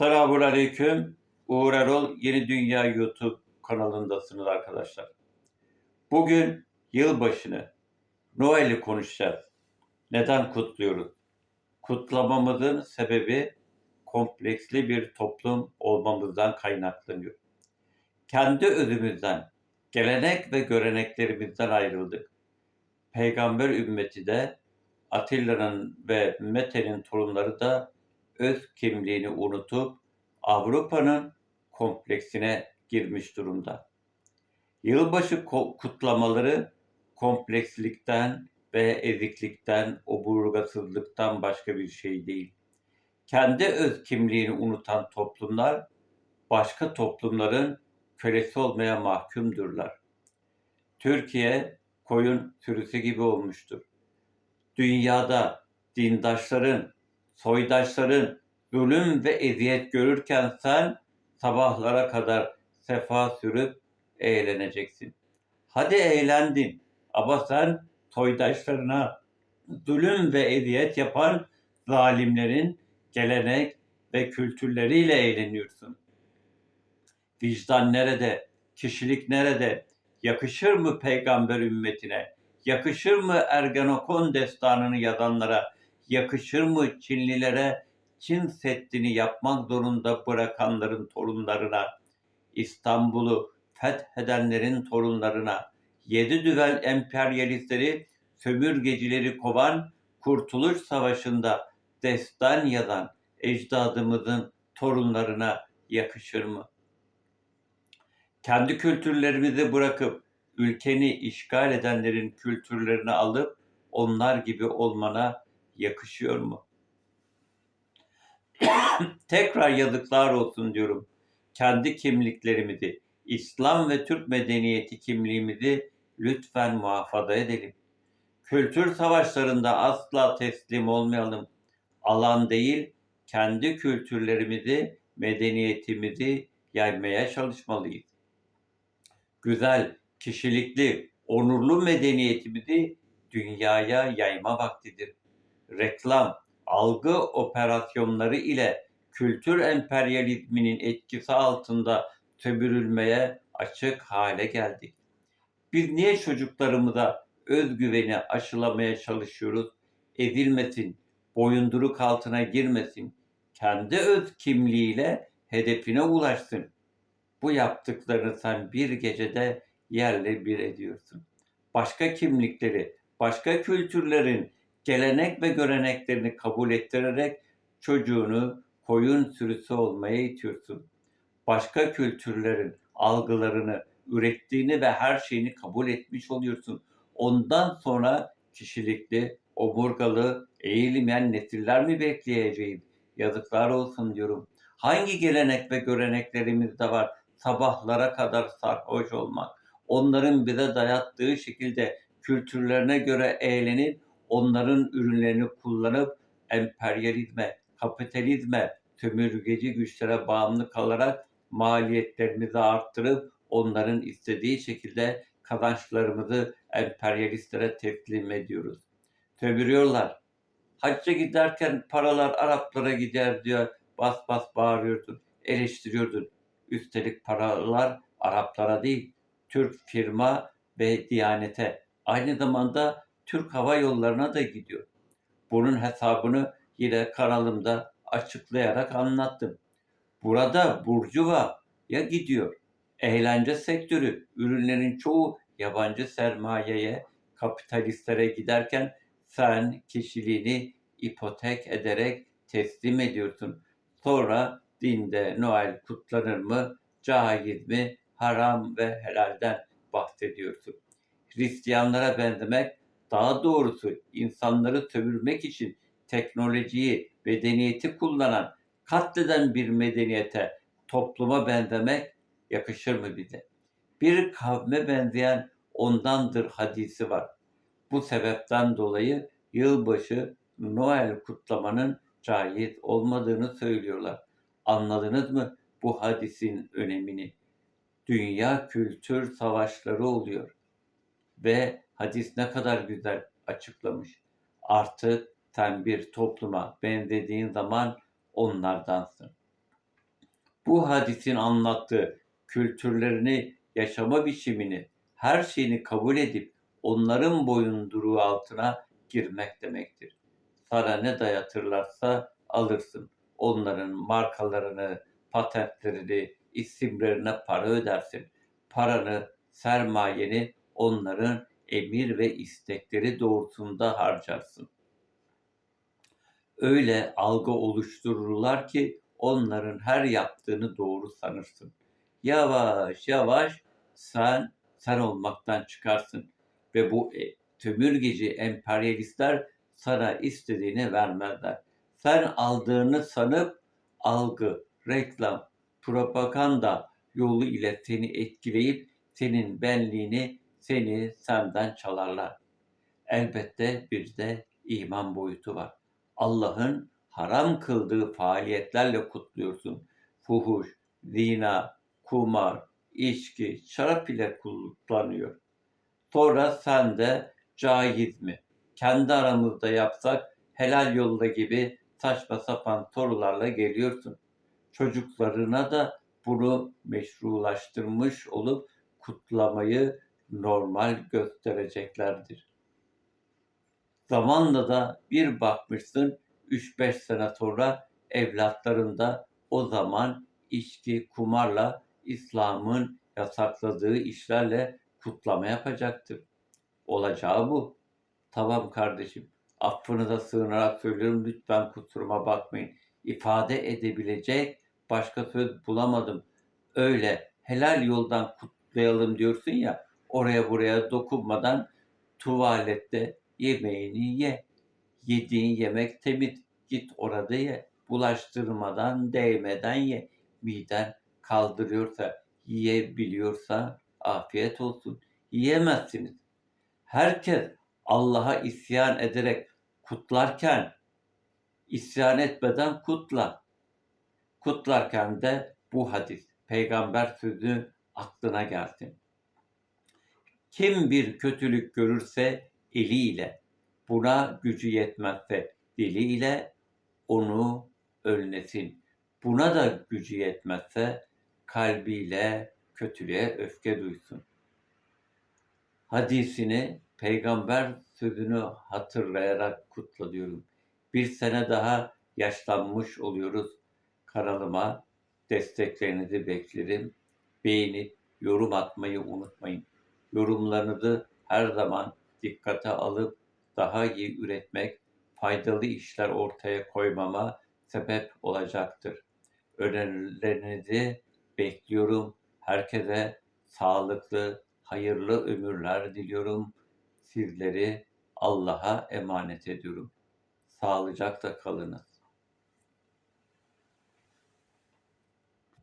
Selamun Aleyküm. Uğur Erol Yeni Dünya YouTube kanalındasınız arkadaşlar. Bugün yılbaşını, Noel'i konuşacağız. Neden kutluyoruz? Kutlamamızın sebebi kompleksli bir toplum olmamızdan kaynaklanıyor. Kendi özümüzden, gelenek ve göreneklerimizden ayrıldık. Peygamber ümmeti de Atilla'nın ve Mete'nin torunları da öz kimliğini unutup Avrupa'nın kompleksine girmiş durumda. Yılbaşı kutlamaları komplekslikten ve eziklikten, oburgasızlıktan başka bir şey değil. Kendi öz kimliğini unutan toplumlar başka toplumların kölesi olmaya mahkumdurlar. Türkiye koyun sürüsü gibi olmuştur. Dünyada dindaşların, soydaşların zulüm ve eziyet görürken sen sabahlara kadar sefa sürüp eğleneceksin. Hadi eğlendin ama sen soydaşlarına zulüm ve eziyet yapan zalimlerin gelenek ve kültürleriyle eğleniyorsun. Vicdan nerede? Kişilik nerede? Yakışır mı peygamber ümmetine? Yakışır mı Ergenekon destanını yazanlara? Yakışır mı Çinlilere Çin Seddi'ni yapmak zorunda bırakanların torunlarına? İstanbul'u fethedenlerin torunlarına? Yedi düvel emperyalistleri, sömürgecileri kovan, Kurtuluş Savaşı'nda destan yazan ecdadımızın torunlarına yakışır mı? Kendi kültürlerimizi bırakıp ülkeni işgal edenlerin kültürlerini alıp onlar gibi olmana yakışıyor mu? Tekrar yazıklar olsun diyorum. Kendi kimliklerimizi, İslam ve Türk medeniyeti kimliğimizi lütfen muhafaza edelim. Kültür savaşlarında asla teslim olmayalım. Alan değil, kendi kültürlerimizi, medeniyetimizi yaymaya çalışmalıyız. Güzel, kişilikli, onurlu medeniyetimizi dünyaya yayma vaktidir. Reklam, algı operasyonları ile kültür emperyalizminin etkisi altında sömürülmeye açık hale geldik. Biz niye çocuklarımıza özgüveni aşılamaya çalışıyoruz? Ezilmesin, boyunduruk altına girmesin, kendi öz kimliğiyle hedefine ulaşsın. Bu yaptıklarını sen bir gecede yerle bir ediyorsun. Başka kimlikleri, başka kültürlerin gelenek ve göreneklerini kabul ettirerek çocuğunu koyun sürüsü olmaya itiyorsun. Başka kültürlerin algılarını, ürettiğini ve her şeyini kabul etmiş oluyorsun. Ondan sonra kişilikli, omurgalı, eğilmeyen nesiller mi bekleyeceğiz? Yazıklar olsun diyorum. Hangi gelenek ve göreneklerimizde var? Sabahlara kadar sarhoş olmak. Onların bize dayattığı şekilde kültürlerine göre eğlenip onların ürünlerini kullanıp emperyalizme, kapitalizme, sömürgeci güçlere bağımlı kalarak maliyetlerimizi arttırıp onların istediği şekilde kazançlarımızı emperyalistlere teslim ediyoruz. Sömürüyorlar. Hacca giderken paralar Araplara gider diyor. Bas bas bağırıyordun, eleştiriyordun. Üstelik paralar Araplara değil, Türk firma ve Diyanete. Aynı zamanda Türk Hava Yolları'na da gidiyor. Bunun hesabını yine kanalımda açıklayarak anlattım. Burada Burcuva ya gidiyor. Eğlence sektörü, ürünlerin çoğu yabancı sermayeye, kapitalistlere giderken sen kişiliğini ipotek ederek teslim ediyorsun. Sonra dinde Noel kutlanır mı, caiz mi, haram ve helalden bahsediyorsun. Hristiyanlara benzemek, daha doğrusu insanları sömürmek için teknolojiyi, medeniyeti kullanan, katleden bir medeniyete, topluma benzemek yakışır mı bize? Bir kavme benzeyen ondandır hadisi var. Bu sebepten dolayı yılbaşı Noel kutlamanın caiz olmadığını söylüyorlar. Anladınız mı bu hadisin önemini? Dünya kültür savaşları oluyor. Ve hadis ne kadar güzel açıklamış. Artık sen bir topluma benzediğin zaman onlardansın. Bu hadisin anlattığı kültürlerini, yaşama biçimini, her şeyini kabul edip onların boyunduruğu altına girmek demektir. Sana ne dayatırlarsa alırsın. Onların markalarını, patentlerini, isimlerine para ödersin. Paranı, sermayeni onların emir ve istekleri doğrultusunda harcarsın. Öyle algı oluştururlar ki onların her yaptığını doğru sanırsın. Yavaş yavaş sen sen olmaktan çıkarsın ve bu e, sömürgeci emperyalistler sana istediğini vermezler. Sen aldığını sanıp algı, reklam, propaganda yolu ile seni etkileyip senin benliğini, seni senden çalarlar. Elbette bir de iman boyutu var. Allah'ın haram kıldığı faaliyetlerle kutluyorsun. Fuhuş, zina, kumar, içki, şarap ile kutlanıyor. Sonra sen de caiz mi? Kendi aramızda yapsak helal yolda gibi saçma sapan sorularla geliyorsun. Çocuklarına da bunu meşrulaştırmış olup kutlamayı normal göstereceklerdir. Zamanla da bir bakmışsın 3-5 sene sonra evlatların da o zaman içki, kumarla İslam'ın yasakladığı işlerle kutlama yapacaktır. Olacağı bu. Tamam kardeşim. Affınıza sığınarak söylüyorum lütfen kusuruma bakmayın. İfade edebilecek başka söz bulamadım. Öyle helal yoldan kutlayalım diyorsun ya oraya buraya dokunmadan tuvalette yemeğini ye. Yediğin yemek temiz. Git orada ye. Bulaştırmadan, değmeden ye. Miden kaldırıyorsa, yiyebiliyorsa afiyet olsun. Yiyemezsiniz. Herkes Allah'a isyan ederek kutlarken isyan etmeden kutla. Kutlarken de bu hadis, peygamber sözü aklına gelsin. Kim bir kötülük görürse eliyle, buna gücü yetmezse diliyle onu önlesin. Buna da gücü yetmezse kalbiyle kötülüğe öfke duysun. Hadisini, peygamber sözünü hatırlayarak kutla diyorum. Bir sene daha yaşlanmış oluyoruz. Kanalıma desteklerinizi beklerim. Beğenip yorum atmayı unutmayın. Yorumlarınızı her zaman dikkate alıp daha iyi üretmek, faydalı işler ortaya koymama sebep olacaktır. Önerilerinizi bekliyorum. Herkese sağlıklı, hayırlı ömürler diliyorum. Sizleri Allah'a emanet ediyorum. Sağlıcakla kalınız.